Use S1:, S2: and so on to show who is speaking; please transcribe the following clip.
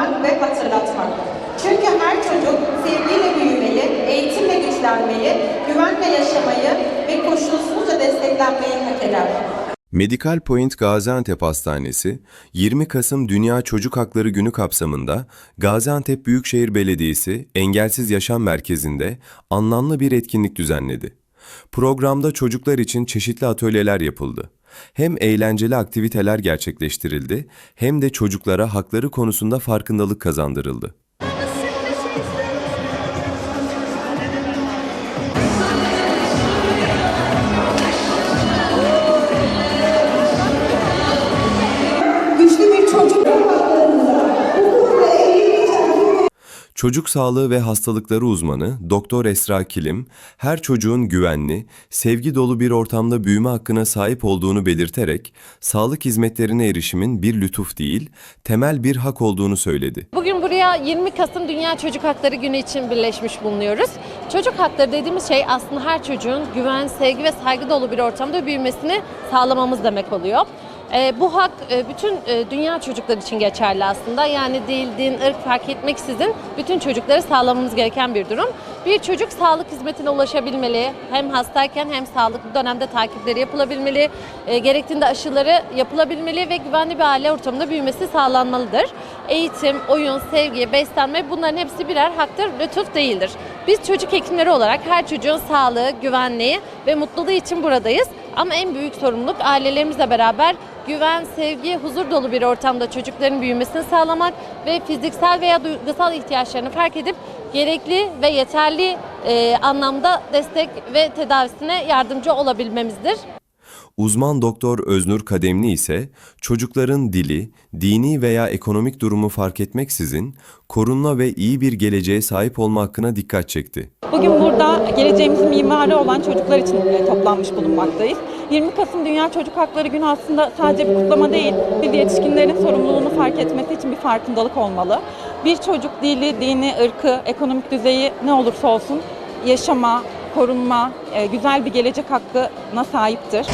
S1: vurgulamak ve hatırlatmak. Çünkü her çocuk sevgiyle büyümeyi, eğitimle güçlenmeyi, güvenle yaşamayı ve koşulsuzca desteklenmeyi hak eder.
S2: Medikal Point Gaziantep Hastanesi, 20 Kasım Dünya Çocuk Hakları Günü kapsamında Gaziantep Büyükşehir Belediyesi Engelsiz Yaşam Merkezi'nde anlamlı bir etkinlik düzenledi. Programda çocuklar için çeşitli atölyeler yapıldı. Hem eğlenceli aktiviteler gerçekleştirildi hem de çocuklara hakları konusunda farkındalık kazandırıldı. Çocuk sağlığı ve hastalıkları uzmanı Doktor Esra Kilim, her çocuğun güvenli, sevgi dolu bir ortamda büyüme hakkına sahip olduğunu belirterek, sağlık hizmetlerine erişimin bir lütuf değil, temel bir hak olduğunu söyledi.
S3: Bugün buraya 20 Kasım Dünya Çocuk Hakları Günü için birleşmiş bulunuyoruz. Çocuk hakları dediğimiz şey aslında her çocuğun güven, sevgi ve saygı dolu bir ortamda büyümesini sağlamamız demek oluyor. Ee, bu hak e, bütün e, dünya çocukları için geçerli aslında. Yani dil, din, ırk fark etmeksizin bütün çocukları sağlamamız gereken bir durum. Bir çocuk sağlık hizmetine ulaşabilmeli. Hem hastayken hem sağlıklı dönemde takipleri yapılabilmeli. E, gerektiğinde aşıları yapılabilmeli ve güvenli bir aile ortamında büyümesi sağlanmalıdır. Eğitim, oyun, sevgi, beslenme bunların hepsi birer haktır, lütuf değildir. Biz çocuk hekimleri olarak her çocuğun sağlığı, güvenliği ve mutluluğu için buradayız. Ama en büyük sorumluluk ailelerimizle beraber güven, sevgi, huzur dolu bir ortamda çocukların büyümesini sağlamak ve fiziksel veya duygusal ihtiyaçlarını fark edip gerekli ve yeterli e, anlamda destek ve tedavisine yardımcı olabilmemizdir.
S2: Uzman doktor Öznur Kademli ise çocukların dili, dini veya ekonomik durumu fark etmeksizin korunma ve iyi bir geleceğe sahip olma hakkına dikkat çekti.
S4: Bugün burada geleceğimizin mimarı olan çocuklar için e, toplanmış bulunmaktayız. 20 Kasım Dünya Çocuk Hakları Günü aslında sadece bir kutlama değil, bir yetişkinlerin sorumluluğunu fark etmesi için bir farkındalık olmalı. Bir çocuk dili, dini, ırkı, ekonomik düzeyi ne olursa olsun yaşama, korunma, e, güzel bir gelecek hakkına sahiptir.